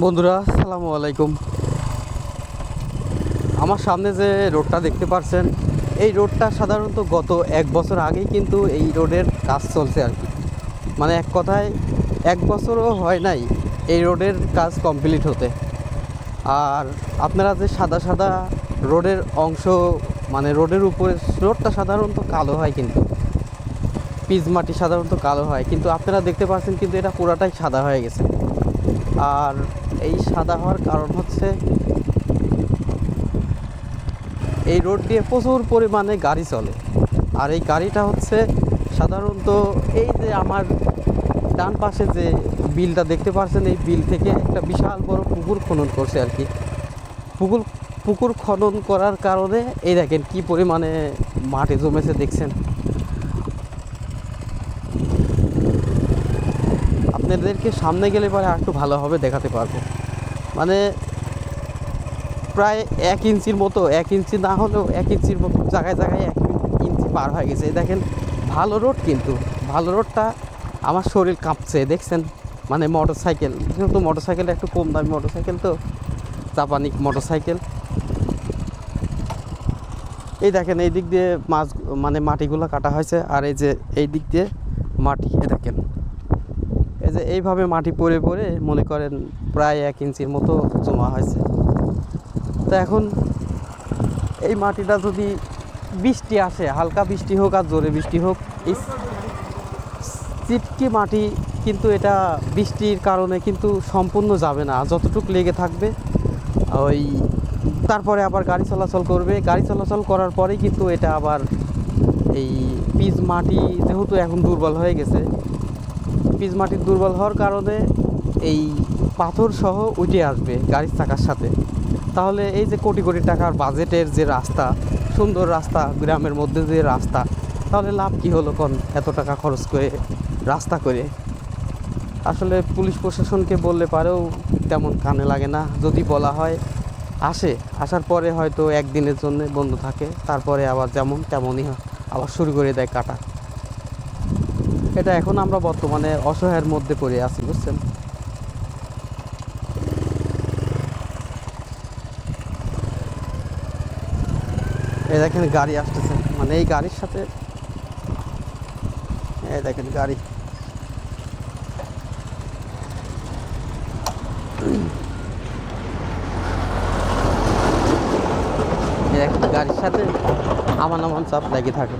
বন্ধুরা, আসসালামু আলাইকুম। আমার সামনে যে রোডটা দেখতে পাচ্ছেন এই রোডটা সাধারণত গত এক বছর আগেই কিন্তু এই রোডের কাজ চলছে আর কি। মানে এক কথায়, এক বছরও হয় নাই এই রোডের কাজ কমপ্লিট হতে। আর আপনারা যে সাদা সাদা রোডের অংশ মানে রোডের উপরে, রোডটা সাধারণত কালো হয় কিন্তু। পিচ মাটি সাধারণত কালো হয়, কিন্তু আপনারা দেখতে পাচ্ছেন কিন্তু এটা পুরাটাই সাদা হয়ে গেছে। আর এই সাদা হওয়ার কারণ হচ্ছে এই রোড দিয়ে প্রচুর পরিমাণে গাড়ি চলে। আর এই গাড়িটা হচ্ছে সাধারণত এই যে আমার ডান পাশে যে বিলটা দেখতে পাচ্ছেন এই বিল থেকে একটা বিশাল বড় পুকুর খনন করছে আর কি। পুকুর পুকুর খনন করার কারণে এই দেখেন কি পরিমাণে মাটি জমেছে, দেখছেন? আপনাদেরকে সামনে গেলে পরে একটু ভালোভাবে দেখাতে পারব। মানে প্রায় এক ইঞ্চির মতো, এক ইঞ্চি না হলেও এক ইঞ্চির মতো, জায়গায় জায়গায় এক ইঞ্চি পার হয়ে গেছে। দেখেন, ভালো রোড কিন্তু। ভালো রোডটা আমার শরীর কাঁপছে, দেখছেন? মানে মোটর সাইকেল কিন্তু মোটর সাইকেলটা একটু কম দামি মোটর সাইকেল তো, জাপানি মোটর সাইকেল এই দেখেন, এই দিক দিয়ে মাছ মানে মাটিগুলো কাটা হয়েছে, আর এই যে, এই দিক দিয়ে মাটি এ দেখেন। যে এইভাবে মাটি পড়ে পড়ে মনে করেন প্রায় এক ইঞ্চির মতো জমা হয়েছে। তো এখন এই মাটিটা যদি বৃষ্টি আসে, হালকা বৃষ্টি হোক আর জোরে বৃষ্টি হোক, এই চিটকি মাটি কিন্তু এটা বৃষ্টির কারণে কিন্তু সম্পূর্ণ যাবে না। যতটুকু লেগে থাকবে, ওই তারপরে আবার গাড়ি চলাচল করবে। গাড়ি চলাচল করার পরেই কিন্তু এটা আবার এই পিচ মাটি যেহেতু এখন দুর্বল হয়ে গেছে পিচ মাটির দুর্বল হওয়ার কারণে এই পাথর সহ উঠে আসবে গাড়ির চাকার সাথে। তাহলে এই যে কোটি কোটি টাকার বাজেটের যে রাস্তা, সুন্দর রাস্তা, গ্রামের মধ্যে যে রাস্তা, তাহলে লাভ কি হলো কোন এত টাকা খরচ করে রাস্তা করে? আসলে পুলিশ প্রশাসনকে বললে পারেও তেমন কানে লাগে না। যদি বলা হয় আসে, আসার পরে হয়তো একদিনের জন্য বন্ধ থাকে, তারপরে আবার যেমন তেমনই আবার শুরু করে দেয় কাটা। এটা এখন আমরা বর্তমানে অসহায়ের মধ্যে পড়ে আছি, বুঝছেন? এই দেখেন গাড়ি আসতেছে মানে এই গাড়ির সাথে এই দেখেন গাড়ি। গাড়ির সাথে আমান আমান চাপ লেগে থাকে।